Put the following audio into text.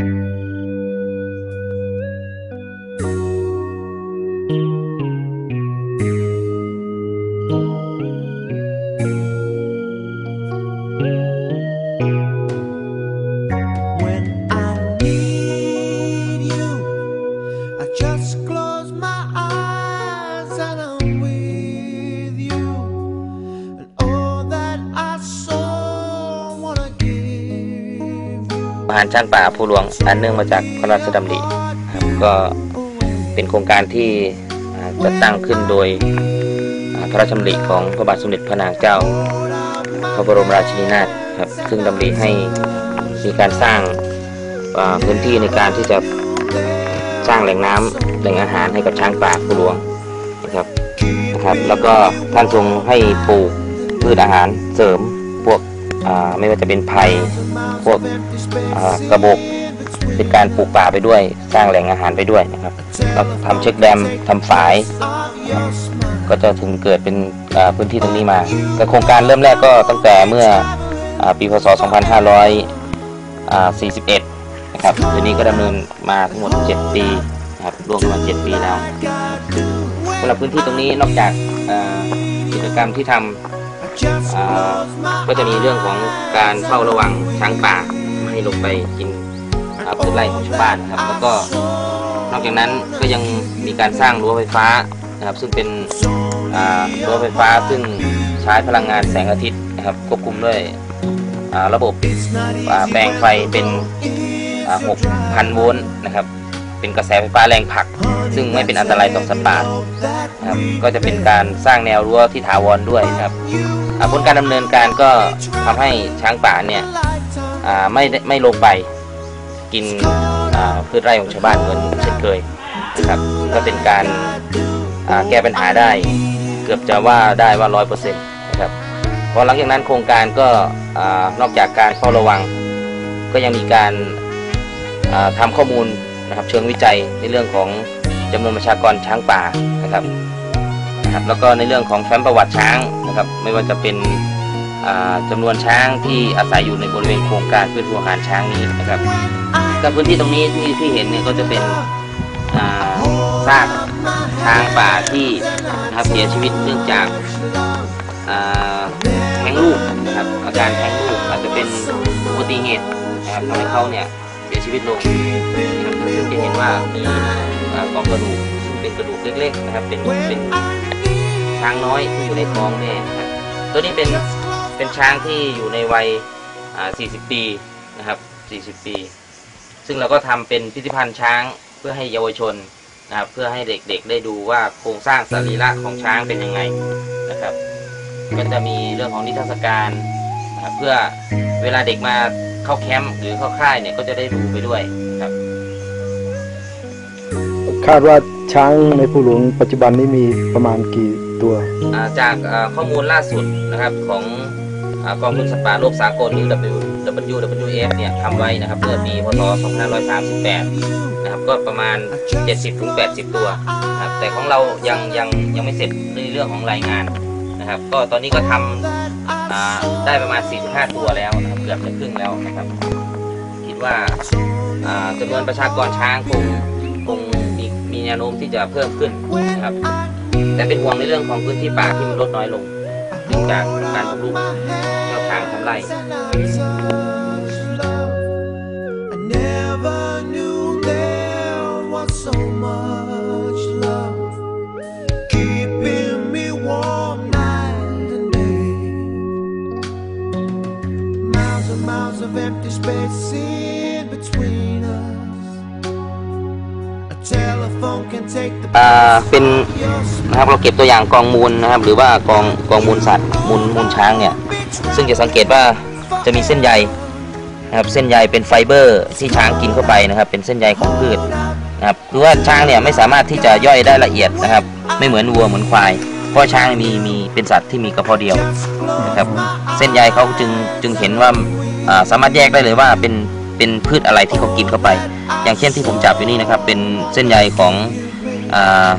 When I need you, I just close my eyes. อาหารช้างป่าภูหลวง อันเนื่องมาจากพระราชดำริครับก็เป็นโครงการที่จัดตั้งขึ้นโดยพระราชดำริของพระบาทสมเด็จพระนางเจ้า พระบรมราชินีนาถครับซึ่งดำริให้มีการสร้างพื้นที่ในการที่จะสร้างแหล่งน้ำแหล่งอาหารให้กับช้างป่าภูหลวงนะครับนะครับ แล้วก็ท่านทรงให้ปลูกพืชอาหารเสริมพวกไม่ว่าจะเป็นไผ่ พวกกระบอกเป็นการปลูกป่าไปด้วย สร้างแหล่งอาหารไปด้วยนะครับแล้วทำเช็คแดมทำฝาย ก็จะถึงเกิดเป็นพื้นที่ตรงนี้มาแต่โครงการเริ่มแรกก็ตั้งแต่เมื่ออปีพศ 2541 นะครับเดี๋ยวนี้ก็ดำเนินมาทั้งหมด 7 ปีนะครับรวมกันมา 7 ปีแล้วสำหรับพื้นที่ตรงนี้นอกจากกิจกรรมที่ทำ ก็จะมีเรื่องของการเฝ้าระวังช้างป่าไม่ให้ลงไปกินพืชไร่ของชาวบ้านครับ แล้วก็นอกจากนั้นก็ยังมีการสร้างรั้วไฟฟ้านะครับ ซึ่งเป็นรั้วไฟฟ้าซึ่งใช้พลังงานแสงอาทิตย์นะครับควบคุมด้วยระบบแปลงไฟเป็น 6,000 โวลต์นะครับ เป็นกระแสไฟฟ้าแรงผลัก ซึ่งไม่เป็นอันตรายต่อสัตว์ป่าครับก็จะเป็นการสร้างแนวรั้วที่ถาวรด้วยครับผลการดำเนินการก็ทำให้ช้างป่าเนี่ยไม่ไม่ลงไปกินพืชไร่ของชาวบ้านเหมือนเช่นเคยนะครับก็เป็นการาแก้ปัญหาได้เกือบจะว่าได้ว่าร้อยเปอร์เซ็นต์นะครับพอหลังจากนั้นโครงการก็อนอกจากการเฝ้าระวัง ก็ยังมีการาทำข้อมูล นะครับเชิงวิจัยในเรื่องของจำนวนประชากรช้างป่านะครับนะครับ แล้วก็ในเรื่องของแฟ้มประวัติช้างนะครับ ไม่ว่าจะเป็นอ่าจำนวนช้างที่อาศัยอยู่ในบริเวณโครงการพื้นที่อาหารช้างนี้นะครับก็พื้นที่ตรงนี้ที่ที่เห็นเนี่ยก็จะเป็นอ่าซากช้างป่าที่นะครับเสียชีวิตเนื่องจากแท้งลูกนะครับอาการแท้งลูกอาจจะเป็นอุบัติเหตุนะครับทำให้เขาเนี่ย เสียชีวิตลงนะครับซึ่งจะเห็นว่ามีกองกระดูกซึ่งเป็นกระดูกเล็กๆนะครับ เป็นเป็นช้างน้อยที่อยู่ในท้องแม่นะครับตัวนี้เป็นเป็นช้างที่อยู่ในวัย 40 ปีนะครับ 40 ปี ซึ่งเราก็ทำเป็นพิพิธภัณฑ์ช้างเพื่อให้เยาวชนนะครับ เพื่อให้เด็กๆได้ดูว่าโครงสร้างสรีระของช้างเป็นยังไงนะครับ ก็จะมีเรื่องของนิทรรศการนะครับเพื่อเวลาเด็กมา เข้าแคมป์หรือเข้าค่ายเนี่ยก็จะได้ดูไปด้วยครับคาดว่าช้างในภูหลวงปัจจุบันนี้มีประมาณกี่ตัวอ่าจากอ่าข้อมูลล่าสุดนะครับของอากองทุนสัตว์ป่าโลกสากลหรือ WWF เนี่ยทำไว้นะครับเมื่อปีพศ 2538 นะครับก็ประมาณ 70-80 ตัวนะครับแต่ของเรายังยังยังไม่เสร็จในเรื่องของรายงาน นะครับ ก็ตอนนี้ก็ทำอ่าได้ประมาณ 45 ตัวแล้วนะครับเกือบจะครึ่งแล้วนะครับ คิดว่าอ่าจำนวนประชากรช้างคงคงมีมีแนวโน้มที่จะเพิ่มขึ้นนะครับ แต่เป็นห่วงในเรื่องของพื้นที่ป่าที่มันลดน้อยลงเนื่องจากการบุกรุกแนวทางทำไร เป็นนะครับเราเก็บตัวอย่างกองมูลนะครับ หรือว่ากองกองมูลสัตว์มูลมูลช้างเนี่ยซึ่งจะสังเกตว่าจะมีเส้นใยนะครับเส้นใยเป็นไฟเบอร์ที่ช้างกินเข้าไปนะครับ เป็นเส้นใยของพืชนะครับคือว่าช้างเนี่ยไม่สามารถที่จะย่อยได้ละเอียดนะครับ ไม่เหมือนวัวเหมือนควายเพราะช้างมีมีเป็นสัตว์ที่มีกระเพาะเดียวนะครับ เส้นใยเขาจึงจึงเห็นว่าอ่าสามารถแยกได้เลยว่าเป็น เป็นพืชอะไรที่เขากินเข้าไป อย่างเช่นที่ผมจับอยู่นี่นะครับ เป็นเส้นใยของอ่า